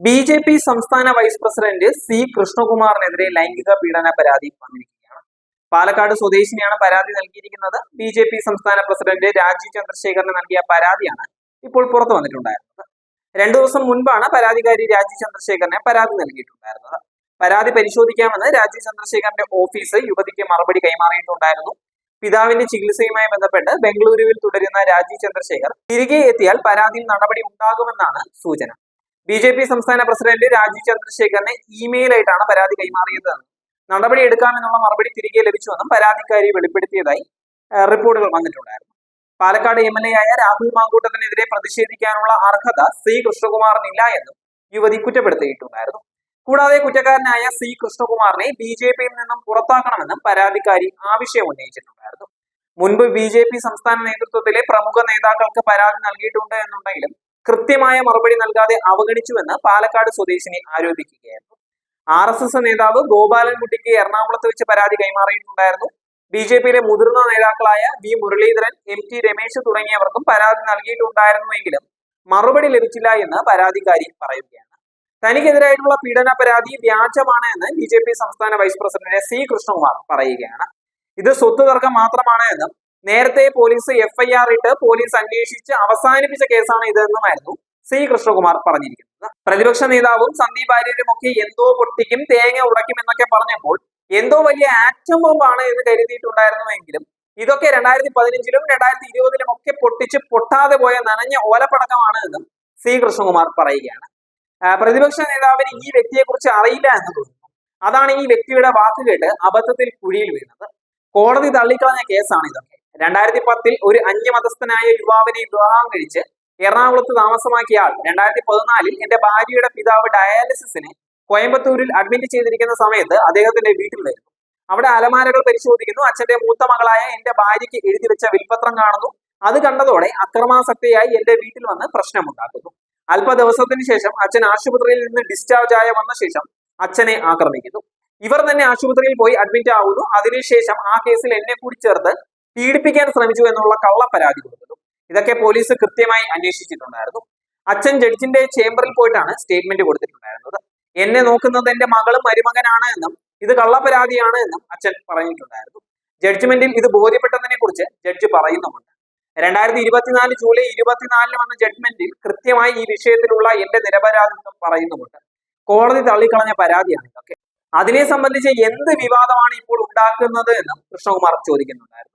B J P സംസ്ഥാന vice president C കൃഷ്ണകുമാറിനെതിരെ ലൈംഗിക പീഡന പരാതി വന്നിരിക്കുകയാണ്. പാലക്കാട് സ്വദേശിനിയാണ് പരാതി നൽകിയിരിക്കുന്നത്. ബി ജെ പി സംസ്ഥാന പ്രസിഡന്റ് രാജീവ് ചന്ദ്രശേഖറിന് നൽകിയ പരാതിയാണ് ഇപ്പോൾ പുറത്തു വന്നിട്ടുണ്ടായിരുന്നത്. രണ്ടു ദിവസം മുൻപാണ് പരാതിക്കാരി രാജീവ് ചന്ദ്രശേഖറിനെ പരാതി നൽകിയിട്ടുണ്ടായിരുന്നത്. പരാതി പരിശോധിക്കാമെന്ന് രാജീവ് ചന്ദ്രശേഖറിന്റെ ഓഫീസ് യുവതിക്ക് മറുപടി കൈമാറിയിട്ടുണ്ടായിരുന്നു. പിതാവിന്റെ ചികിത്സയുമായി ബന്ധപ്പെട്ട് ബംഗളൂരുവിൽ തുടരുന്ന രാജീവ് ചന്ദ്രശേഖർ തിരികെ എത്തിയാൽ പരാതിയിൽ നടപടി ഉണ്ടാകുമെന്നാണ് സൂചന. ബി ജെ പി സംസ്ഥാന പ്രസിഡന്റ് രാജീവ് ചന്ദ്രശേഖറിന് ഇമെയിലായിട്ടാണ് പരാതി കൈമാറിയത് നടപടി എടുക്കാമെന്നുള്ള മറുപടി തിരികെ ലഭിച്ചുവെന്നും പരാതിക്കാരി വെളിപ്പെടുത്തിയതായി റിപ്പോർട്ടുകൾ വന്നിട്ടുണ്ടായിരുന്നു. പാലക്കാട് എം എൽ എ ആയ രാഹുൽ മാങ്കൂട്ടത്തിനെതിരെ പ്രതിഷേധിക്കാനുള്ള അർഹത സി കൃഷ്ണകുമാറിനില്ല എന്നും യുവതി കുറ്റപ്പെടുത്തിയിട്ടുണ്ടായിരുന്നു. കൂടാതെ കുറ്റക്കാരനായ സി കൃഷ്ണകുമാറിനെ ബി ജെ പിയിൽ നിന്നും പുറത്താക്കണമെന്നും പരാതിക്കാരി ആവശ്യം ഉന്നയിച്ചിട്ടുണ്ടായിരുന്നു. മുൻപ് ബി ജെ പി സംസ്ഥാന നേതൃത്വത്തിലെ പ്രമുഖ നേതാക്കൾക്ക് പരാതി നൽകിയിട്ടുണ്ട് എന്നുണ്ടെങ്കിലും കൃത്യമായ മറുപടി നൽകാതെ അവഗണിച്ചുവെന്ന് പാലക്കാട് സ്വദേശിനി ആരോപിക്കുകയായിരുന്നു. ആർ എസ് എസ് നേതാവ് ഗോപാലൻകുട്ടിക്ക് എറണാകുളത്ത് വെച്ച് പരാതി കൈമാറിയിട്ടുണ്ടായിരുന്നു. ബി ജെ പിയിലെ മുതിർന്ന നേതാക്കളായ V Muraleedharan M T Ramesh തുടങ്ങിയവർക്കും പരാതി നൽകിയിട്ടുണ്ടായിരുന്നുവെങ്കിലും മറുപടി ലഭിച്ചില്ല എന്ന് പരാതിക്കാരി പറയുകയാണ്. തനിക്കെതിരായിട്ടുള്ള പീഡന പരാതി വ്യാജമാണ് എന്ന് ബി ജെ പി സംസ്ഥാന വൈസ് പ്രസിഡന്റ് സി കൃഷ്ണകുമാർ പറയുകയാണ്. ഇത് സ്വത്ത് തർക്കം മാത്രമാണ് എന്നും നേരത്തെ പോലീസ് എഫ്ഐആർ ഇട്ട് പോലീസ് അന്വേഷിച്ച് അവസാനിപ്പിച്ച കേസാണ് ഇതെന്നുമായിരുന്നു സി കൃഷ്ണകുമാർ പറഞ്ഞിരിക്കുന്നത്. പ്രതിപക്ഷ നേതാവും സന്ദീപ് ആര്യരും ഒക്കെ എന്തോ പൊട്ടിക്കും തേങ്ങ ഉടയ്ക്കും എന്നൊക്കെ പറഞ്ഞപ്പോൾ എന്തോ വലിയ ആറ്റം ബോംബാണ് എന്ന് കരുതിയിട്ടുണ്ടായിരുന്നുവെങ്കിലും ഇതൊക്കെ രണ്ടായിരത്തി പതിനഞ്ചിലും രണ്ടായിരത്തി ഇരുപതിലും ഒക്കെ പൊട്ടിച്ച് പൊട്ടാതെ പോയ നനഞ്ഞ ഓലപ്പടക്കമാണ് എന്നും സി കൃഷ്ണകുമാർ പറയുകയാണ്. പ്രതിപക്ഷ നേതാവിന് ഈ വ്യക്തിയെ കുറിച്ച് അറിയില്ല എന്ന് തോന്നുന്നു. അതാണ് ഈ വ്യക്തിയുടെ വാക്ക് കേട്ട് അബദ്ധത്തിൽ കുഴിയിൽ വീണത്. കോടതി തള്ളിക്കളഞ്ഞ കേസാണ് ഇതൊക്കെ. രണ്ടായിരത്തി പത്തിൽ ഒരു അന്യമതസ്ഥനായ യുവാവിനെ വിവാഹം കഴിച്ച് എറണാകുളത്ത് താമസമാക്കിയ ആൾ രണ്ടായിരത്തി പതിനാലിൽ എന്റെ ഭാര്യയുടെ പിതാവ് ഡയാലിസിസിന് കോയമ്പത്തൂരിൽ അഡ്മിറ്റ് ചെയ്തിരിക്കുന്ന സമയത്ത് അദ്ദേഹത്തിന്റെ വീട്ടിൽ വരുന്നു അവിടെ അലമാരകൾ പരിശോധിക്കുന്നു. അച്ഛന്റെ മൂത്ത മകളായ എന്റെ ഭാര്യയ്ക്ക് എഴുതി വെച്ച വിൽപത്രം കാണുന്നു. അത് കണ്ടതോടെ അക്രമാസക്തിയായി എന്റെ വീട്ടിൽ വന്ന് പ്രശ്നമുണ്ടാക്കുന്നു. അല്പ ദിവസത്തിന് ശേഷം അച്ഛൻ ആശുപത്രിയിൽ നിന്ന് ഡിസ്ചാർജ് ആയ വന്ന ശേഷം അച്ഛനെ ആക്രമിക്കുന്നു. ഇവർ തന്നെ ആശുപത്രിയിൽ പോയി അഡ്മിറ്റ് ആവുന്നു. അതിനുശേഷം ആ കേസിൽ എന്നെ കൂടി ചേർത്ത് പീഡിപ്പിക്കാൻ ശ്രമിച്ചു എന്നുള്ള കള്ള പരാതി കൊടുക്കുന്നു ഇതൊക്കെ പോലീസ് കൃത്യമായി അന്വേഷിച്ചിട്ടുണ്ടായിരുന്നു. അച്ഛൻ ജഡ്ജിന്റെ ചേംബറിൽ പോയിട്ടാണ് സ്റ്റേറ്റ്മെന്റ് കൊടുത്തിട്ടുണ്ടായിരുന്നത്. എന്നെ നോക്കുന്നത് എന്റെ മകളും മരുമകനാണ് എന്നും ഇത് കള്ളപ്പരാതിയാണ് എന്നും അച്ഛൻ പറഞ്ഞിട്ടുണ്ടായിരുന്നു. ജഡ്ജ്മെന്റിൽ ഇത് ബോധ്യപ്പെട്ടതിനെ കുറിച്ച് ജഡ്ജ് പറയുന്നുമുണ്ട്. രണ്ടായിരത്തി ഇരുപത്തിനാല് ജൂലൈ ഇരുപത്തിനാലിന് വന്ന ജഡ്ജ്മെന്റിൽ കൃത്യമായി ഈ വിഷയത്തിലുള്ള എന്റെ നിരപരാധിത്വം പറയുന്നുമുണ്ട്. കോടതി തള്ളിക്കളഞ്ഞ പരാതിയാണ് ഇതൊക്കെ. അതിനെ സംബന്ധിച്ച് എന്ത് വിവാദമാണ് ഇപ്പോൾ ഉണ്ടാക്കുന്നത് എന്നും കൃഷ്ണകുമാർ ചോദിക്കുന്നുണ്ടായിരുന്നു.